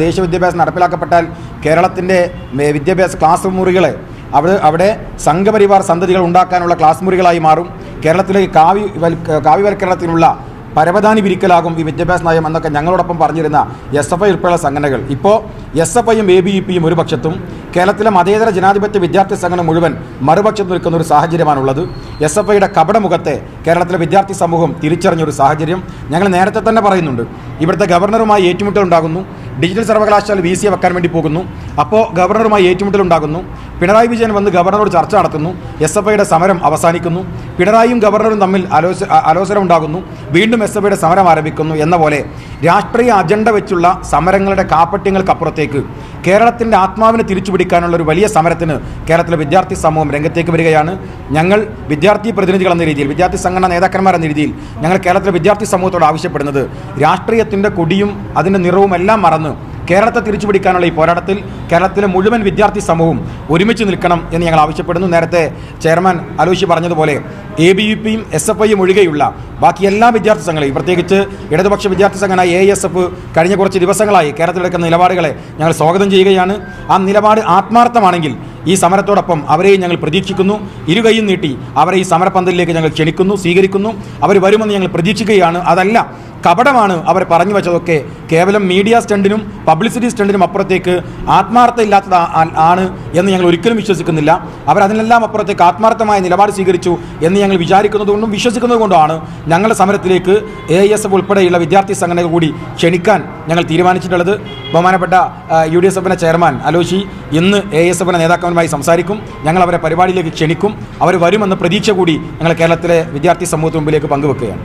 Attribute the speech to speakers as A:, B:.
A: ദേശീയ വിദ്യാഭ്യാസം നടപ്പിലാക്കപ്പെട്ടാൽ കേരളത്തിന്റെ വിദ്യാഭ്യാസ ക്ലാസ് മുറികളെ അവിടെ അവിടെ സംഘപരിവാർ സന്തതികൾ ഉണ്ടാക്കാനുള്ള ക്ലാസ് മുറികളായി മാറും. കേരളത്തിലെ കാവ്യ കാവ്യവൽക്കരണത്തിനുള്ള പരവധാനി വിരിക്കലാകും ഈ വിദ്യാഭ്യാസ നയം എന്നൊക്കെ ഞങ്ങളോടൊപ്പം പറഞ്ഞിരുന്ന എസ് എഫ് ഐ ഉൾപ്പെടെയുള്ള സംഘടനകൾ. ഇപ്പോൾ എസ് എഫ് ഐയും എ ബി ഇ പിയും ഒരു പക്ഷത്തും കേരളത്തിലെ മതേതര ജനാധിപത്യ വിദ്യാർത്ഥി സംഘടന മുഴുവൻ മറുപക്ഷത്ത് നിൽക്കുന്ന ഒരു സാഹചര്യമാണുള്ളത്. എസ് എഫ് ഐയുടെ കപടമുഖത്തെ കേരളത്തിലെ വിദ്യാർത്ഥി സമൂഹം തിരിച്ചറിഞ്ഞൊരു സാഹചര്യം ഞങ്ങൾ നേരത്തെ തന്നെ പറയുന്നുണ്ട്. ഇവിടുത്തെ ഗവർണറുമായി ഏറ്റുമുട്ടൽ ഉണ്ടാകുന്നു ഡിജിറ്റൽ സർവകലാശാല വി സിയെ വെക്കാൻ വേണ്ടി പോകുന്നു. അപ്പോൾ ഗവർണറുമായി ഏറ്റുമുട്ടലുണ്ടാകുന്നു. പിണറായി വിജയൻ വന്ന് ഗവർണറോട് ചർച്ച നടത്തുന്നു. എസ് എഫ് ഐയുടെ സമരം അവസാനിക്കുന്നു. പിണറായിയും ഗവർണറും തമ്മിൽ ആലോച ആലോചന ഉണ്ടാകുന്നു വീണ്ടും എസ് എഫ് ഐയുടെ സമരം ആരംഭിക്കുന്നു എന്ന പോലെ രാഷ്ട്രീയ അജണ്ട വെച്ചുള്ള സമരങ്ങളുടെ കാപ്പട്യങ്ങൾക്കപ്പുറത്തേക്ക് കേരളത്തിന്റെ ആത്മാവിനെ തിരിച്ചുപിടിക്കാനുള്ള ഒരു വലിയ സമരത്തിന് കേരളത്തിലെ വിദ്യാർത്ഥി സമൂഹം രംഗത്തേക്ക് വരികയാണ്. ഞങ്ങൾ വിദ്യാർത്ഥി പ്രതിനിധികൾ എന്ന രീതിയിൽ വിദ്യാർത്ഥി സംഘടനാ നേതാക്കന്മാർ എന്ന രീതിയിൽ ഞങ്ങൾ കേരളത്തിലെ വിദ്യാർത്ഥി സമൂഹത്തോട് ആവശ്യപ്പെടുന്നത് രാഷ്ട്രീയത്തിന്റെ കൊടിയും അതിന്റെ നിറവും എല്ലാം മറന്ന് കേരളത്തെ തിരിച്ചുപിടിക്കാനുള്ള ഈ പോരാട്ടത്തിൽ കേരളത്തിലെ മുഴുവൻ വിദ്യാർത്ഥി സമൂഹവും ഒരുമിച്ച് നിൽക്കണം എന്ന് ഞങ്ങൾ ആവശ്യപ്പെടുന്നു. നേരത്തെ ചെയർമാൻ അലോഷി പറഞ്ഞതുപോലെ എ ബി വി പിയും എസ് എഫ് ഐയും ഒഴികെയുള്ള ബാക്കി എല്ലാ വിദ്യാർത്ഥി സംഘങ്ങളെയും പ്രത്യേകിച്ച് ഇടതുപക്ഷ വിദ്യാർത്ഥി സംഘടന എ എസ് എഫ് കഴിഞ്ഞ കുറച്ച് ദിവസങ്ങളായി കേരളത്തിലെടുക്കുന്ന നിലപാടുകളെ ഞങ്ങൾ സ്വാഗതം ചെയ്യുകയാണ്. ആ നിലപാട് ആത്മാർത്ഥമാണെങ്കിൽ ഈ സമരത്തോടൊപ്പം അവരെയും ഞങ്ങൾ പ്രതീക്ഷിക്കുന്നു. ഇരുകൈയും നീട്ടി അവരെ ഈ സമരപന്തലിലേക്ക് ഞങ്ങൾ ക്ഷണിക്കുന്നു സ്വീകരിക്കുന്നു. അവർ വരുമെന്ന് ഞങ്ങൾ പ്രതീക്ഷിക്കുകയാണ്. അതല്ല കപടമാണ് അവർ പറഞ്ഞു വെച്ചതൊക്കെ. കേവലം മീഡിയ സ്റ്റണ്ടിനും പബ്ലിസിറ്റി സ്റ്റണ്ടിനും അപ്പുറത്തേക്ക് ആത്മാർത്ഥ ഇല്ലാത്തത് ആണ് എന്ന് ഞങ്ങൾ ഒരിക്കലും വിശ്വസിക്കുന്നില്ല. അവർ അതിനെല്ലാം അപ്പുറത്തേക്ക് ആത്മാർത്ഥമായ നിലപാട് സ്വീകരിച്ചു എന്ന് ഞങ്ങൾ വിചാരിക്കുന്നതുകൊണ്ടും വിശ്വസിക്കുന്നതുകൊണ്ടുമാണ് ഞങ്ങളുടെ സമരത്തിലേക്ക് എ എസ് എഫ് ഉൾപ്പെടെയുള്ള വിദ്യാർത്ഥി സംഘടനകൾ കൂടി ക്ഷണിക്കാൻ ഞങ്ങൾ തീരുമാനിച്ചിട്ടുള്ളത്. ബഹുമാനപ്പെട്ട യു ഡി എസ് എഫിന്റെ ചെയർമാൻ അലോഷി ഇന്ന് എ എസ് എഫിന്റെ നേതാക്കന്മാരുമായി സംസാരിക്കും. ഞങ്ങൾ അവരെ പരിപാടിയിലേക്ക് ക്ഷണിക്കും. അവർ വരുമെന്ന പ്രതീക്ഷ കൂടി ഞങ്ങൾ കേരളത്തിലെ വിദ്യാർത്ഥി സമൂഹത്തിന് മുമ്പിലേക്ക് പങ്കുവെക്കുകയാണ്.